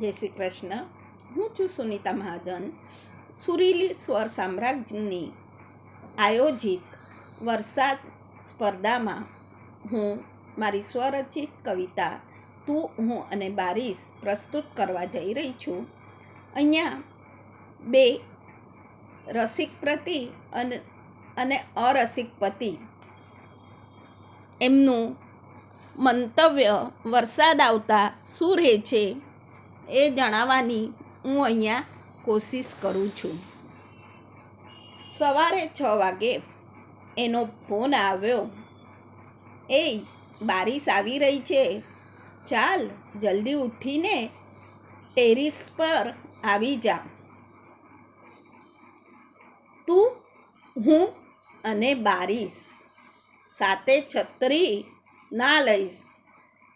જય શ્રી કૃષ્ણ. હું છું સુનિતા મહાજન. સુરીલી સ્વર સામ્રાજ્યની આયોજિત વરસાદ સ્પર્ધામાં હું મારી સ્વરચિત કવિતા તું, હું અને બારીશ પ્રસ્તુત કરવા જઈ રહી છું. અહીંયા બે રસિક પ્રતિ અને અને અરસિક પતિ. એમનું મંતવ્ય વરસાદ આવતા શું રહે છે. એ જણાવવાની હું અહીંયા કોશિશ કરું છું. સવારે છ વાગે એનો ફોન આવ્યો. એ બારીશ આવી રહી છે. ચાલ જલ્દી ઉઠીને ટેરિસ પર આવી જા. તું, હું અને બારીશ સાથે છત્રી ના લઈશ.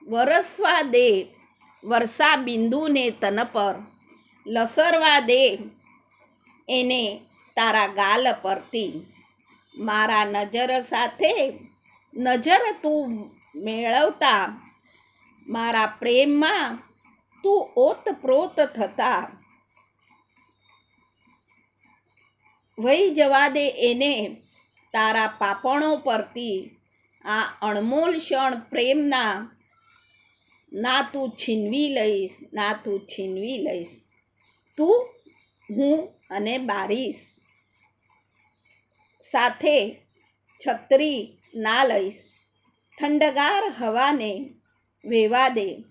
વરસવા દે. વર્ષા બિંદુને તન પર લસરવા દે એને તારા ગાલ પરથી. મારા નજર સાથે નજર તું મેળવતા. મારા પ્રેમમાં તું ઓતપ્રોત થતા. વહી જવા દે એને તારા પાપણો પરથી. આ અણમોલ ક્ષણ પ્રેમના ના તું છીનવી લઈશ, ના તું છીનવી લઈશ. તું, હું અને બારીશ. સાથે છત્રી ના લઈશ. ઠંડગાર હવાને વેવા દે.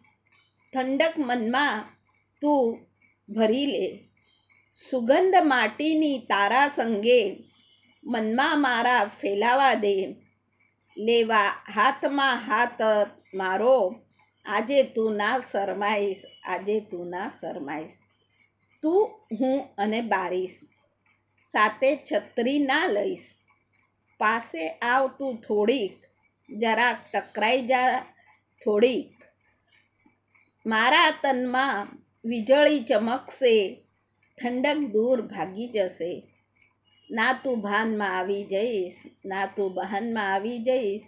ઠંડક મનમાં તું ભરી લે. સુગંધ માટીની તારા સંગે મનમાં મારા ફેલાવા દે. લેવા હાથમાં હાથ મારો. આજે તું ના શરમાઈશ, આજે તું ના શરમાઈશ. તું, હું અને બારીશ. સાથે છત્રી ના લઈશ. પાસે આવ તું થોડીક, જરાક ટકરાઈ જા થોડીક. મારા તનમાં વીજળી ચમકશે, ઠંડક દૂર ભાગી જશે. ના તું ભાનમાં આવી જઈશ, ના તું બહાનમાં આવી જઈશ.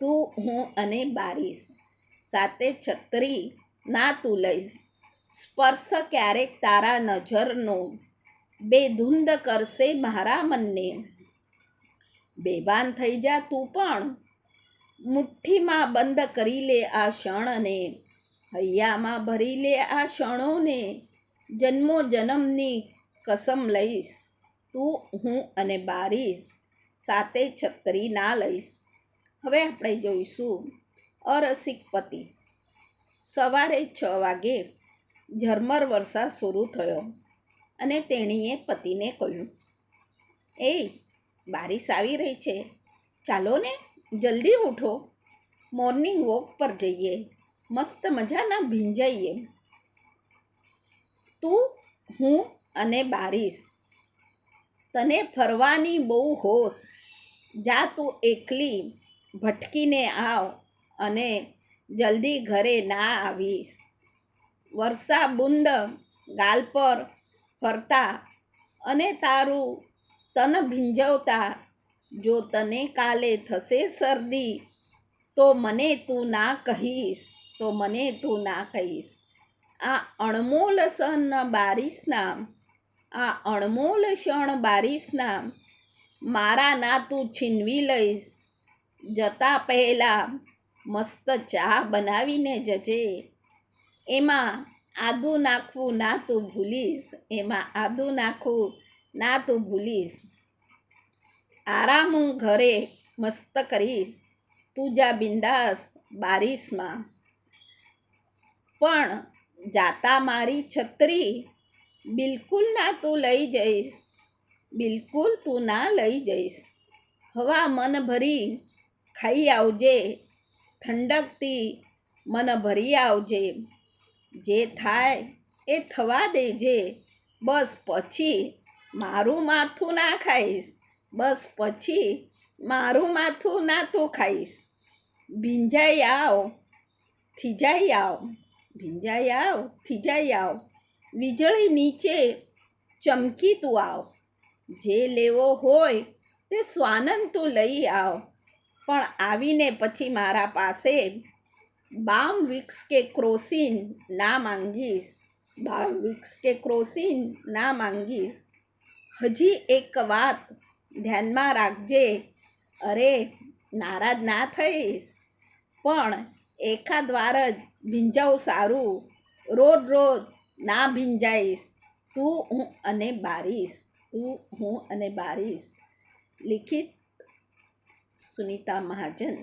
તું, હું અને બારીશ. સાથે છત્રી. ના તું લઈશ. સ્પર્શ ક્યારેક તારા નજરનો. બેધુંદ કરશે મારા મનને. બેભાન થઈ જા તું પણ. મુઠ્ઠીમાં બંધ કરી લે આ ક્ષણને. હૈયામાં ભરી લે આ ક્ષણોને. જન્મો જન્મની કસમ લઈશ. તું, હું અને બારીશ. સાથે છત્રી ના લઈશ. હવે આપણે જોઈશું. અરસિક પતિ. સવારે છ વાગે ઝરમર વરસાદ શરૂ થયો અને તેણીએ પતિને કહ્યું, એ, બારીશ આવી રહી છે. ચાલો ને, જલ્દી ઉઠો. મોર્નિંગ વોક પર જઈએ. મસ્ત મજાના ભીંજાઈએ. તું, હું અને બારીશ. તને ફરવાની બહુ હોશ. જા તું એકલી, ભટકીને આવ. અને જલ્દી ઘરે ના આવીશ. વર્ષા બુંદ ગાલ પર ફરતા અને તારું તન ભીંજવતા, જો તને કાલે થશે શરદી, તો મને તું ના કહીશ, તો મને તું ના કહીશ. આ અણમોલ સન બારીશના આ અણમોલ ક્ષણ બારીશના મારા ના તું છીનવી લઈશ. જતા પહેલા મસ્ત ચા બનાવીને જજે. એમાં આદું નાખવું ના તું ભૂલીશ. એમાં આદું નાખવું ના તું ભૂલીશ. આરામ હું ઘરે મસ્ત કરીશ. તું જા બિંદાસ બારીશમાં. પણ જાતા મારી છત્રી બિલકુલ ના તું લઈ જઈશ. બિલકુલ તું ના લઈ જઈશ. હવા મન ભરી ખાઈ આવજે. ઠંડકથી મન ભરી આવજે. જે થાય એ થવા દેજે. બસ પછી મારું માથું ના ખાઈશ. બસ પછી મારું માથું ના તો ખાઈશ. ભીંજાઈ આવ, થીજાઈ આવ, ભીંજાઈ આવ, થીજાઈ આવ. વીજળી નીચે ચમકી તું આવ. જે લેવો હોય તે સ્વાનંદ તું લઈ આવ. પણ આવીને પછી મારા પાસે બામ વિક્સ કે ક્રોસિન ના માંગીશ. બામ વિક્સ કે ક્રોસિન ના માંગીશ. હજી એક વાત ધ્યાનમાં રાખજે. અરે, નારાજ ના થઈશ. પણ એકાદ વાર જ ભીંજાવ સારું. રોજ રોજ ના ભીંજાઈશ. તું, હું અને બારીશ. તું, હું અને બારીશ. લિખિત સુનિતા મહાજન